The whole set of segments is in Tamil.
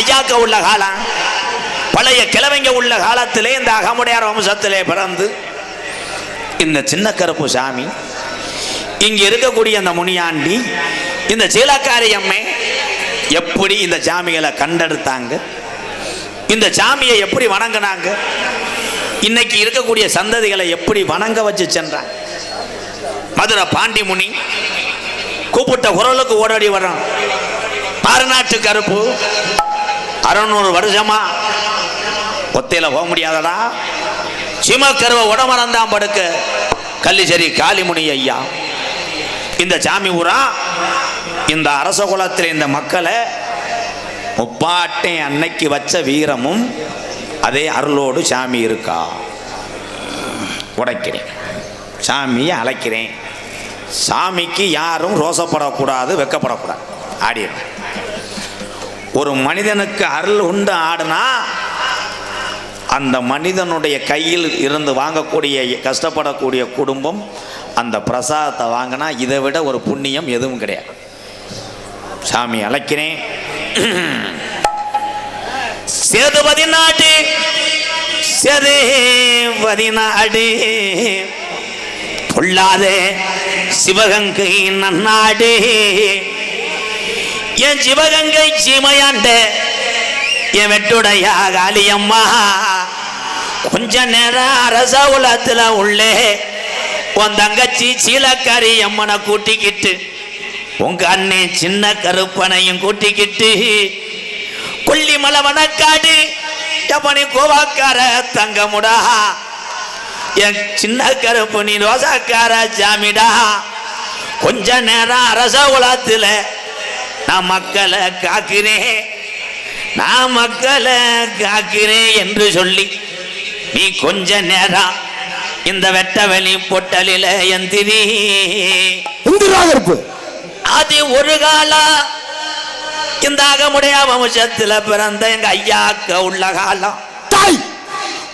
ஐயாக்க உள்ள காலம் பழைய கிழவங்க உள்ள காலத்திலே இந்த அகமுடையார் வம்சத்திலே பிறந்து இந்த சின்ன கருப்பு சாமி இங்கே இருக்கக்கூடிய அந்த முனியாண்டி இந்த சீலக்காரி அம்மை எப்படி இந்த சாமிகளை கண்டெடுத்தாங்க இந்த சாமியை எப்படி வணங்கினாங்க இன்னைக்கு இருக்கக்கூடிய சந்ததிகளை எப்படி வணங்க வச்சு சென்றாங்க. மதுரை பாண்டிமுனி கூப்பிட்ட குரலுக்கு ஓடாடி வர்றான். பாரநாட்டு கருப்பு அறுநூறு வருஷமா? ஒத்தையில் போக முடியாதடா. சிமக்கருவை உடமறந்தான் படுக்க. கள்ளிச்சேரி காளிமுனி ஐயா. இந்த சாமி ஊரா? இந்த அரச குலத்தில் இந்த மக்களை முப்பாட்டை அன்னைக்கு வச்ச வீரமும் அதே அருளோடு சாமி இருக்கா? உடைக்கிறேன். சாமியை அழைக்கிறேன். சாமிக்கு யாரும் ரோசப்படக்கூடாது வெக்கப்படக்கூடாது. ஆடிடுறேன். ஒரு மனிதனுக்கு அருள் உண்டு ஆடுனா அந்த மனிதனுடைய கையில் இருந்து வாங்கக்கூடிய கஷ்டப்படக்கூடிய குடும்பம் அந்த பிரசாதத்தை வாங்கினா இதை விட ஒரு புண்ணியம் எதுவும் கிடையாது. சாமி அழைக்கிறேன். சேதுபதி நாடு சேதுபதி நாடு பொல்லாத சிவகங்கை நன்னாடு. என் சிவகங்கை சீமையாண்ட என் வெட்டுடையா காளியம்மா கொஞ்ச நேரம் அரச உலகத்துல உள்ளே உன் தங்கச்சி சீலக்காரி அம்மனை கூட்டிக்கிட்டு உங்க அண்ணன் சின்ன கருப்பனையும் கூட்டிக்கிட்டு கொல்லிமலை வனக்காடு எப்பனி கோவாக்கார தங்கமுடா. என் சின்ன கருப்பு நீ ரோசாக்கார ஜாமிடா. கொஞ்ச நேரம் அரச உலகத்துல நான் மக்களை காக்கிறேன் நான் மக்களை காக்கிறேன் என்று சொல்லி நீ கொஞ்ச நேரம் இந்த வெட்டவெளி பொட்டலில எந்திரி. இந்திரா கருப்பு அது ஒரு காலம் இந்த அகமுடைய வம்சத்துல பிறந்த எங்க ஐயாக்க உள்ள காலம். தாய்.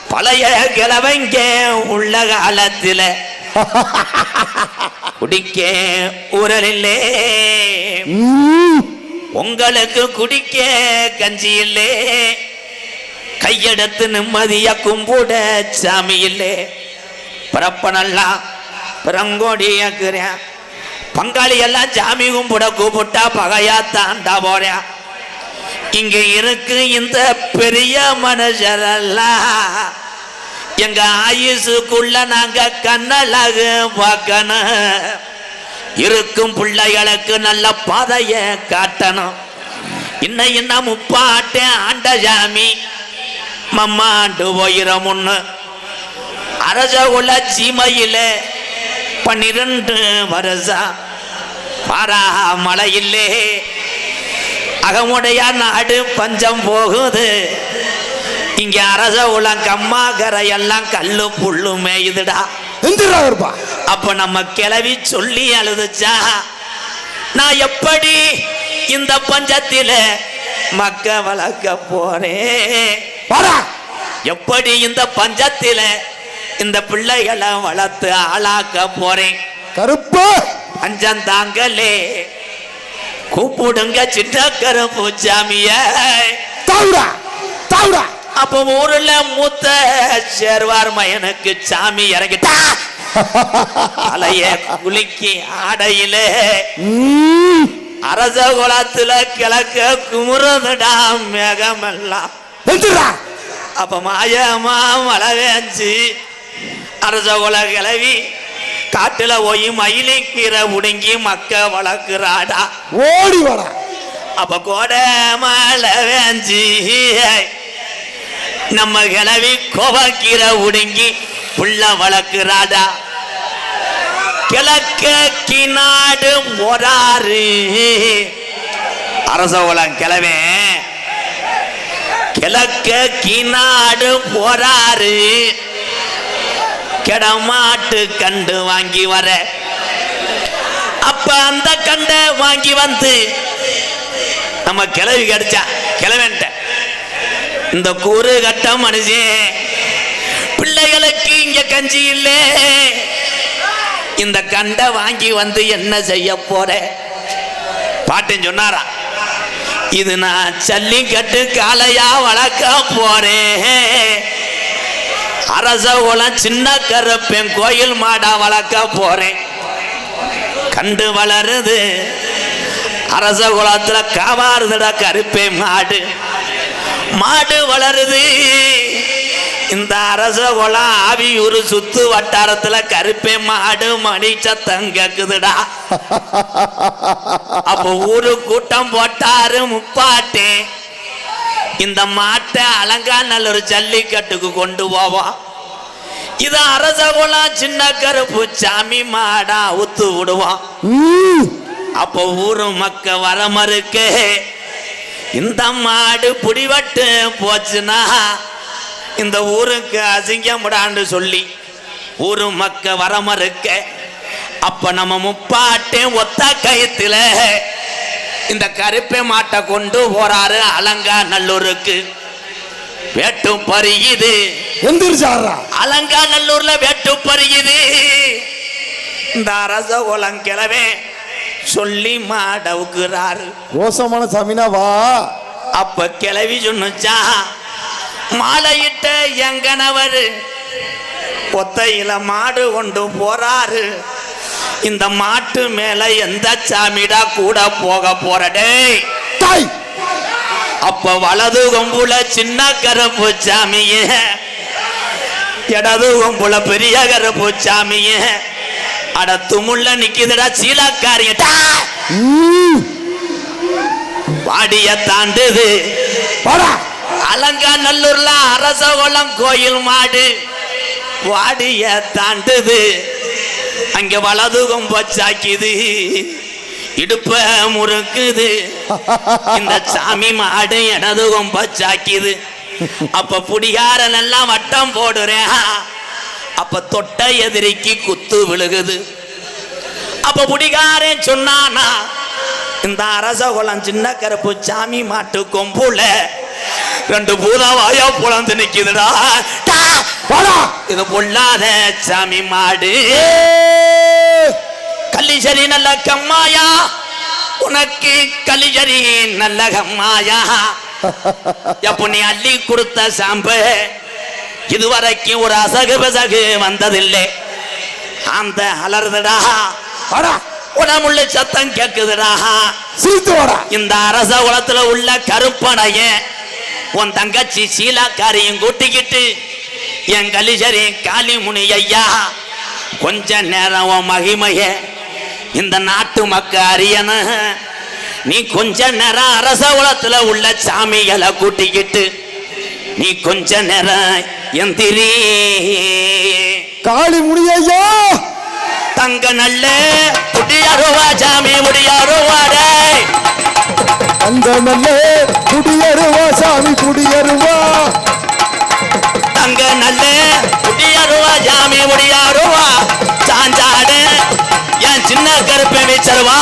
பழைய கிழவங்க உள்ள காலத்துல. குடிக்க உரலில்லே உங்களுக்கு குடிக்க கஞ்சி இல்லே கையெடுத்து நிம்மதியா கும்பூட சாமி இல்லே பிறப்பனெல்லாம் பிறங்கோடியாக்குறேன் பங்காளி எல்லாம் சாமி கும்பிட கூப்பிட்டா பகையா தாண்டா போறேன் இங்க இருக்கு இந்த பெரிய மனுஷரெல்லாம். எங்க ஆயுசுக்குள்ள நாங்க கண்ணழகு பார்க்கணும். இருக்கும் பிள்ளைகளுக்கு நல்ல பாதைய காட்டணும். இன்ன இன்ன முப்பாட்டே ஆண்ட ஜாமி மம்மாண்டு போயிரமுன்னு அரசகுல அரச உள்ள சீமையில பன்னிரண்டு வருஷம் பாரா மழையில்லே அகமுடைய நாடு பஞ்சம் போகுது. இங்க அரச உலம் கம்மாகரை எல்லாம் கல்லு புல்லு மேயுதுடா. இந்திரா கருப்பா அப்ப நம்ம கிளவி சொல்லி அழுதுச்சா? நான் எப்படி இந்த பஞ்சத்தில மக்க வளர்க்க போறேன்? எப்படி இந்த பஞ்சத்தில இந்த பிள்ளைகளை வளர்த்து ஆளாக்க போறேன்? கருப்பு. பஞ்சம் தாங்களே கூப்பிடுங்க சின்ன கருப்பு சாமிய. தாவுடா. தாவுடா. அப்ப ஊர்ல மூத்த சேர்வார் மயனுக்கு சாமி இறங்கிட்டா தலைய குலுக்கி ஆடையிலே அரச குலத்துல கிழக்க குமுறதுடா மேகமெல்லாம் அப்ப மாயமா மழை வேஞ்சு அரச குல கிளவி காட்டுல போய் மயிலை கீரை உடுங்கி மக்க வளர்க்குறாடா. ஓடி வாடா. அப்ப கோடை மழை வேஞ்சு நம்ம கிளவி கோவக்கீரை உடுங்கி புள்ள வளர்க்குறாடா கிழக்க கிநாடு மொராறு அரசகுலம் கிளவே கிழக்க கிநாடு போறாரு கிடமாட்டு கண்டு வாங்கி வர. அப்ப அந்த கண்டை வாங்கி வந்து நம்ம கிளவி கிடைச்சா கிளவன்ட்ட இந்த கூறு கட்ட மனுஷன் பிள்ளைகளுக்கு இங்க கஞ்சி இல்லை. இந்த கண்டை வாங்கி வந்து என்ன செய்ய போற? பாட்டன் சொன்னாரா? இது நான் சல்லிக்கட்டு காலையா வளர்க்க போறேன். அரச குலம் சின்ன கருப்பேன் கோயில் மாடா வளர்க்க போறேன். கண்டு வளருது. அரச குலத்துல காவாறுதடா கருப்பே மாடு. மாடு வளருது. இந்த அரச குலம் ஆவியூர் சுத்து வட்டாரத்துல கருப்பே மாடு மணி சத்தம் கேக்குதுடா. அப்போ ஊரு கூட்டம் போட்டாரு முப்பாட்டே. இந்த மாட்டை அலங்காநல்லூர் ஜல்லிக்கட்டுக்கு கொண்டு போவோம் இது அரச குலம் சின்ன கருப்பு சாமி மாடா ஊத்து விடுவோம் அப்போ ஊரு மக்க வர மறுக்க. இந்த மாடு புடிவட்டு போச்சுன்னா இந்த ஊருக்கு அசிங்கமுடான்னு சொல்லி ஊரு மக்க வர மறுக்க அப்ப நம்ம முப்பாட்டே ஒத்த கயத்துல இந்த கருப்பை மாட்டை கொண்டு போறாரு அலங்கா நல்லூருக்கு வேட்டும் பறியுது. எந்திரிச்சாடுறா அலங்கா நல்லூர்ல வெட்டு பறியுது. இந்த அரச கிழவே சொல்லி மாடவுக்குறாரு ரோசமான சாமினா வா. அப்ப கிளவி சொன்னுச்சா? மாலையிட்ட எங்கனவர்? ஒத்தையில மாடு கொண்டு போறாரு. இந்த மாட்டு மேல எந்த சாமிடா கூட போக போறடே அப்ப வலது கொம்புல சின்ன கருப்பு சாமிய. இடது கொம்புல பெரிய கருப்பு சாமிய. அட துமுள்ள நிக்குதுடா சீலாக்காரிய. ம், வாடிய தாண்டுது. அலங்கா நல்லூர்ல அரசகுளம் கோயில் மாடு. வாடிய தாண்டுது. அங்க வலது கொம்ப சாக்கிது இடுப்ப முறுக்குது. இந்த சாமி மாடு இடது கொம்ப சாக்கிது அப்ப புடிகாரன் எல்லாம் வட்டம் போடுறேன். அப்ப தொட்ட எதிரிக்கு குத்து விழுகுது. அப்ப புடிகாரன் சொன்னானா இந்த அரசகுளம் சின்ன கருப்பு சாமி மாட்டு கொம்புல ரெண்டு பூதவாயா புலந்து நிக்குதுடா. இது பொல்லாத சாமி மாடு. ஏய், கல்லிசரி நல்ல கம்மாயா? உனக்கு கலிஜரி நல்ல கம்மாயா? எப்ப நீ அள்ளி கொடுத்த சாம்பு? இதுவரைக்கும் ஒரு அசகு பசகு வந்ததில்லை. அந்த அலறுதுடா. உடம்புள்ள சத்தம் கேக்குதுடா. இந்த அரச குலத்துல உள்ள கருப்பனைய உன் தங்கச்சி சீலாக்காரையும் கூட்டிக்கிட்டு என் கலிசரி காளிமுனி ஐயா கொஞ்ச நேரம் உன் மகிமைய இந்த நாட்டு மக்க அறியன நீ கொஞ்ச நேரம் அரச குலத்துல உள்ள சாமிகளை கூட்டிக்கிட்டு நீ கொஞ்ச நேரம் எந்திரி. காளி முடியா தங்க நல்ல முடியாருவா சாமி முடியாருவாடே அந்த நல்ல குடியருவா சாமி குடியருவா தங்க நல்ல முடியாருவா சாமி முடியாருவா சாஞ்சாடு என் சின்ன கருப்பை வச்சிருவா.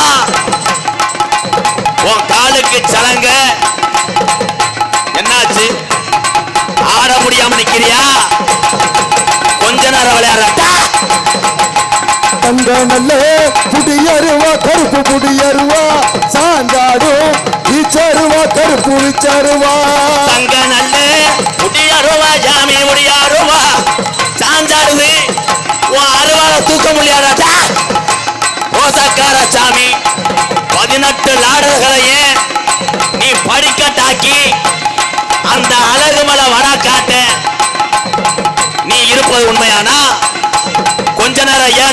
உன் காலுக்கு சலங்க முடியாம நிக்கிறியா? கொஞ்ச நேரம் விளையாடுறா அந்த நல்ல குடியருவா கருப்பு குடியருவா சாஞ்சாடும் இச்சருவா கருப்பு இச்சருவா தங்க நல்ல முடியாருவா சாமி முடியாருவா சாஞ்சாடுது உன் அருவால தூக்க முடியாதா? ரோசக்கார சாமி.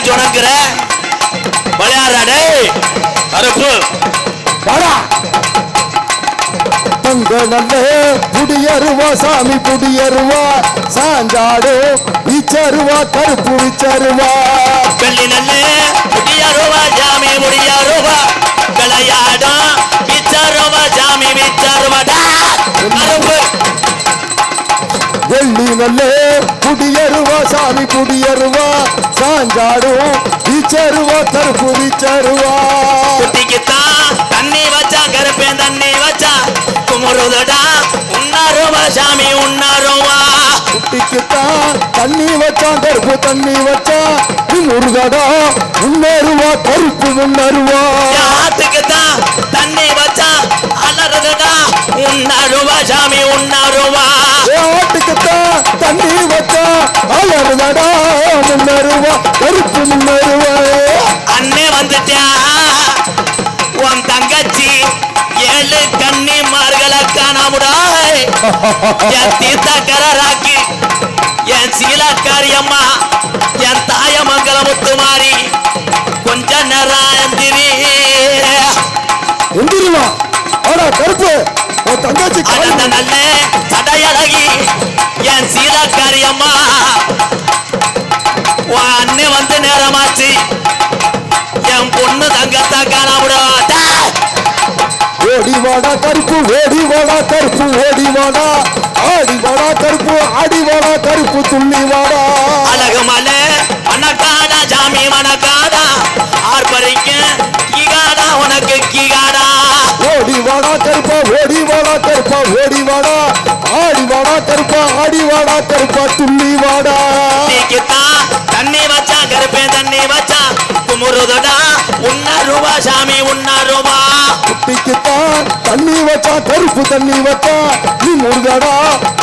ஏன் சுணங்குற விளையாடுறாடே கருப்பு வாடா. தங்க நல்ல குடியருவா சாமி குடியருவா சாஞ்சாடும் இச்சருவா கருப்பு இச்சருவா வெள்ளி நல்ல முடியாருவா ஜாமி முடியாருவா விளையாடும் விச்சாருவா ஜாமி விச்சாருவாடா கருப்பு வெள்ளி நல்ல குடியருவா சாமி குடியருவா சாஞ்சாடும் இச்சருவா கருப்பு இச்சருவா குட்டிக்குத்தான் தண்ணி வச்சா கருப்பேன் தண்ணி வச்சா. குமுறுதடா உன்னாருவா சாமி உன்னாருவா குட்டிக்குத்தான் தண்ணி வச்சான் கருப்பு தண்ணி வச்சான் முருகடா முன்னேறுவா கருப்பு முன்னருவா தண்ணி வச்சா முன்னருவா கருப்பு முன்னருவா அண்ணே வந்துட்டா உன் தங்கச்சி ஏழு கன்னிமார்களை காணாமுடா என் தீர்த்தக்கராக்கி என் சீலாக்காரியம்மா என் தாயமங்கல முத்துமாரி கொஞ்ச நேரம் எந்திரி எந்திரிமா ஆடா கருப்பு உன் தங்கச்சி நல்ல சடையழகி என் சீலாக்காரியம்மா ஓடி வாடா கருப்பு ஓடி வாடா கருப்பு ஓடி வாடா ஆடி வாடா கருப்பு ஆடி வாடா கருப்பு துள்ளி வாடா அழகு மலை மணக்காடா ஜாமி மணக்காடா ஆர்ப்பரிக்க கீகாடா உனக்கு கீகாடா ஓடி வாடா கருப்பா ஓடி வாடா கருப்பா ஓடி வாடா ஆடி வாடா கருப்பா ஆடி வாடா கருப்பா துள்ளி வாடா தண்ணி வச்சா கருப்பே தண்ணி வச்சா. குமுறுதடா உன்ன ரூபா சாமி உன்ன ரூபா குட்டிக்குத்தான் தண்ணி வச்சா கருப்பு தண்ணி வச்சா. நீ முருகடா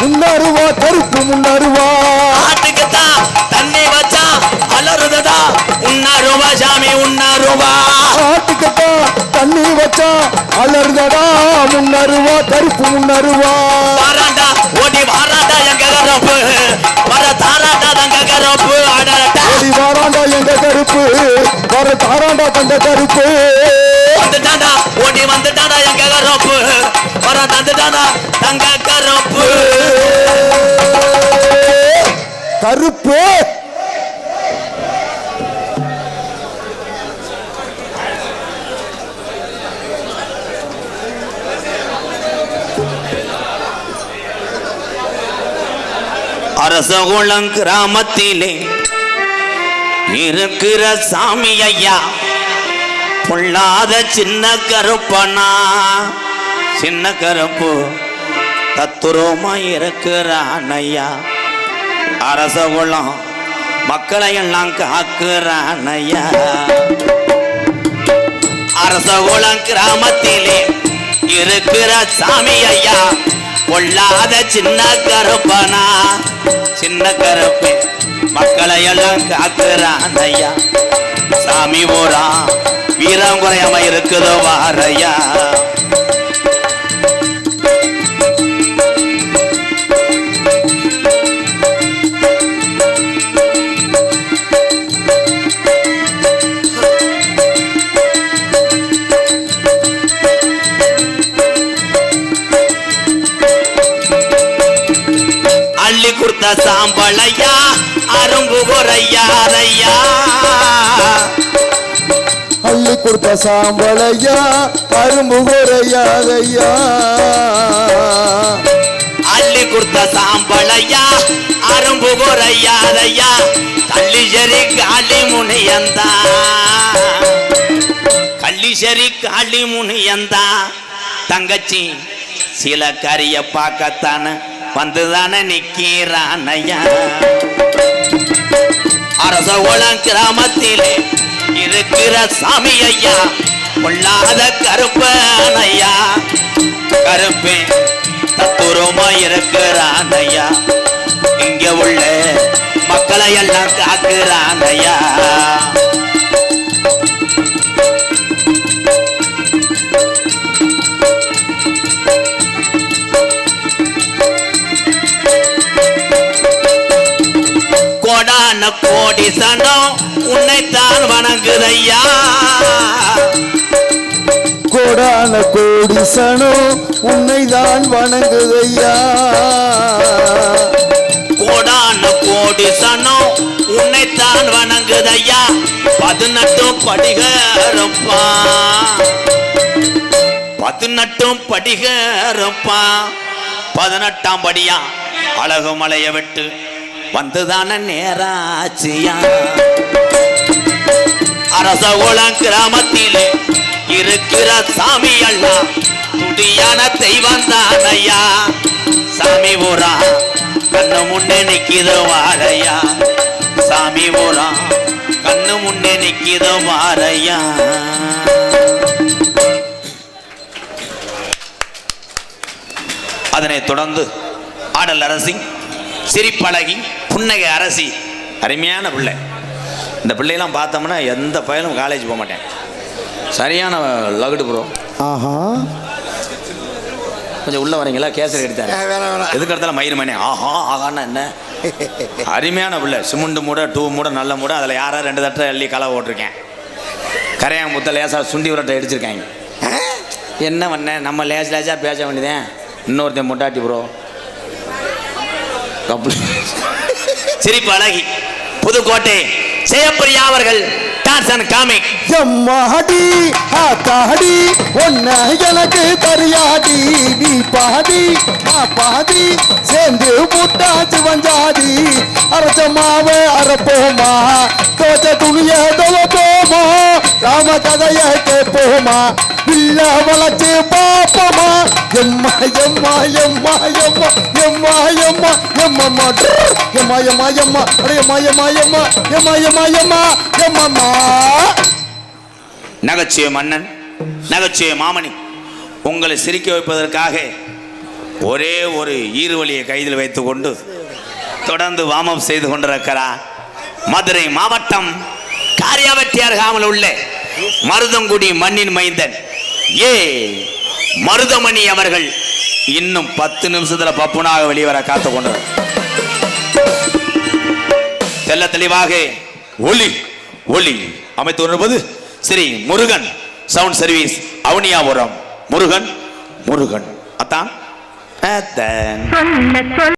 முன்னருவா கருப்பு முன்னருவா. ஆட்டுக்குத்தான் தண்ணி வச்சா அலறுதடா உன்ன ரூபா சாமி உன்ன ரூபா ஆட்டுக்குத்தான் தண்ணி வச்சா அலறுதடா முன்னருவா கருப்பு முன்னருவா. வாராண்டா ஓடி வாராண்டா எங்க எங்க கருப்பு. வர தாராண்டா தங்க கருப்பு. வந்துட்டாடா ஓடி வந்துட்டாடா எங்க கரப்பு? வர தந்துட்டாடா தங்க கரப்பு. கருப்பு. அரசகுளம் கிராமத்திலே இருக்கிற சாமி ஐயா பொல்லாத சின்ன கருப்பனா? சின்ன கருப்பு. தத்துரமா இருக்கிறான் ஐயா அரசகுளம் மக்களை எல்லாம் காக்குறான் ஐயா அரசகுளம் கிராமத்திலே இருக்கிற சாமி ஐயா பொல்லாத சின்ன கருப்பனா? சின்ன கருப்பு. மக்களை எல்லாம் காக்குறான் ஐயா சாமி ஓரா வீரம் குறையாம இருக்குதோ வாரையா. சாம்பழையா கொடுத்த சாம்பளையா அரும்பு குறையா ஐயா அள்ளி கொடுத்த சாம்பளையா அரும்பு குறையாதையா அள்ளி கொடுத்த சாம்பளையா அரும்பு குறையாதையா கள்ளிசரி காளி முனியந்தா. கள்ளிசரி காளி முனியந்தா. தங்கச்சி சில கரிய பார்க்கத்தான வந்துதானே நிக்கிறான் ஐயா. அரசகுளம் கிராமத்திலே இருக்கிற சாமி ஐயா கொள்ளாத கருப்பன் ஐயா கருப்பே தத்துரமா இருக்கிறான் ஐயா இங்க உள்ள மக்களை எல்லாம் காக்குறான் ஐயா கோடான கோடி சனம் உன்னைத்தான் வணங்குதையா. கோடான கோடி சனம் உன்னைதான் வணங்குதையா. கோடான கோடி சனம் உன்னைத்தான் வணங்குதையா. பதினெட்டும் படிகரப்பா. பதினெட்டும் படிகரப்பா. பதினெட்டாம் படியா. அழகு மலைய விட்டு வந்துதான நேராச்சியா? அரச அரசகுளம் கிராமத்திலே இருக்கிற சாமி அண்ணா துடியான தெய்வம் தானையா? சாமி ஊரா கண்ணு முன்னே நிக்கிது வாழையா சாமி ஊரா கண்ணு முன்னே நிக்கிது வாழையா அதனைத் தொடர்ந்து ஆடல் அரசி சிரிப்பழகி புன்னகை அரசி. அருமையான பிள்ளை. இந்த பிள்ளையெல்லாம் பார்த்தோம்னா எந்த பயலும் காலேஜ் போக மாட்டேன். சரியான லகுடு ப்ரோ ஆஹா. கொஞ்சம் உள்ள வரீங்களா கேசரி எடுத்தாரு. வேணாம் எதுக்கு எடுத்தாலும் மயிர் மணி ஆஹா ஆகான்னா என்ன? அருமையான பிள்ளை. சிமெண்ட் மூட டூ மூட நல்ல மூட அதில் யாரா ரெண்டு தட்டை அள்ளி களை ஓட்டிருக்கேன் கரையான் முத்த லேசா சுண்டி உரட்டை அடிச்சிருக்காங்க. என்ன பண்ண? நம்ம லேஸ் லேசா பேச வேண்டியதேன் இன்னொருத்தன் முட்டாட்டி ப்ரோ சிரிப்பு அழகி. புதுக்கோட்டை செய்யப்படியா அவர்கள் டார்சன் காமி எம்மாடி ஆத்தாடி ஒன்ன எனக்கு தெரியாடி நீ பாடி நான் பாடி சேர்ந்து முட்டாச்சு வஞ்சாடி அரைச்ச மாவை அரைப்போமா தோச்ச துணிய தொலைப்போமா ராம கதைய கேட்போமா. பிள்ள வளர்ச்சி பாப்பமா எம்மா எம்மா எம்மா எம்மா எம்மா எம்மா எம்மம்மா எம்மா எம்மா எம்மா அடே எம்மா எம்மா எம்மா எம்மா எம்மா எம்மா எம்மம்மா நகைச்சுவை மன்னன் நகைச்சுவை மாமணி உங்களை சிரிக்க வைப்பதற்காக ஒரே ஒரு ஈறுவழியை கைதில் வைத்துக்கொண்டு தொடர்ந்து வாமம் செய்து கொண்டிருக்கிறார் மதுரை மாவட்டம் காரியாவட்டி அருகாமல் உள்ள மருதங்குடி மண்ணின் மைந்தன் ஏ மருதமணி அவர்கள் இன்னும் பத்து நிமிஷத்துல பப்புனாக வெளிவர காத்து கொண்டார் தெல்ல தெளிவாக ஒளி ஒளி. அமைத்து கொண்டிருப்பது ஸ்ரீ முருகன் சவுண்ட் சர்வீஸ் அவனியாபுரம். முருகன் முருகன். அத்தான். சொல்ல